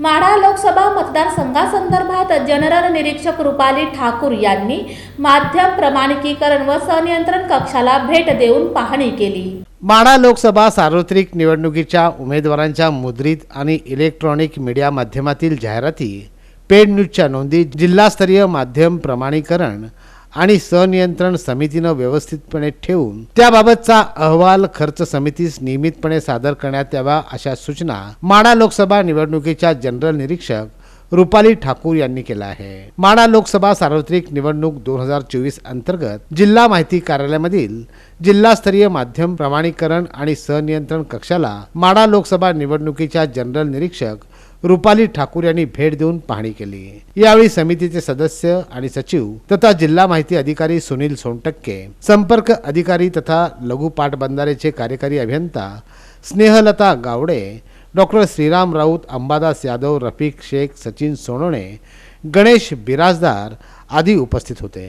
Madha Lok Sabha मतदारसंघासंदर्भात general निरीक्षक रुपाली ठाकूर यांनी माध्यम प्रमाणिकीकरण व संनियंत्रण कक्षाला भेट देऊन पाहणी केली. माढा लोकसभा सार्वत्रिक निवडणुकीच्या उमेदवारांच्या मुद्रित आणि इलेक्ट्रॉनिक मीडिया माध्यमातील जाहिराती पेड न्यूजच्या नोंदी जिल्हास्तरीय माध्यम प्रमाणीकरण आणि सनियंत्रण समितीनं व्यवस्थितपणे ठेवून त्याबाबतचा अहवाल खर्च समितीस नियमितपणे सादर करण्यात यावा अशा सूचना माडा लोकसभा निवडणुकीच्या जनरल निरीक्षक रुपाली ठाकूर यांनी केला आहे माडा लोकसभा सार्वत्रिक निवडणूक दोन हजार चोवीस अंतर्गत जिल्हा माहिती कार्यालयामधील जिल्हास्तरीय माध्यम प्रमाणीकरण आणि सनियंत्रण कक्षाला माडा लोकसभा निवडणुकीच्या जनरल निरीक्षक रुपाली ठाकूर यांनी भेट देऊन पाहणी केली. यावेळी समितीचे सदस्य आणि सचिव तथा जिल्हा माहिती अधिकारी सुनील सोनटक्के संपर्क अधिकारी तथा लघु पाटबंधारेचे कार्यकारी अभियंता स्नेहलता गावडे डॉक्टर श्रीराम राऊत अंबादास यादव रफिक शेख सचिन सोनवणे गणेश बिराजदार आदी उपस्थित होते.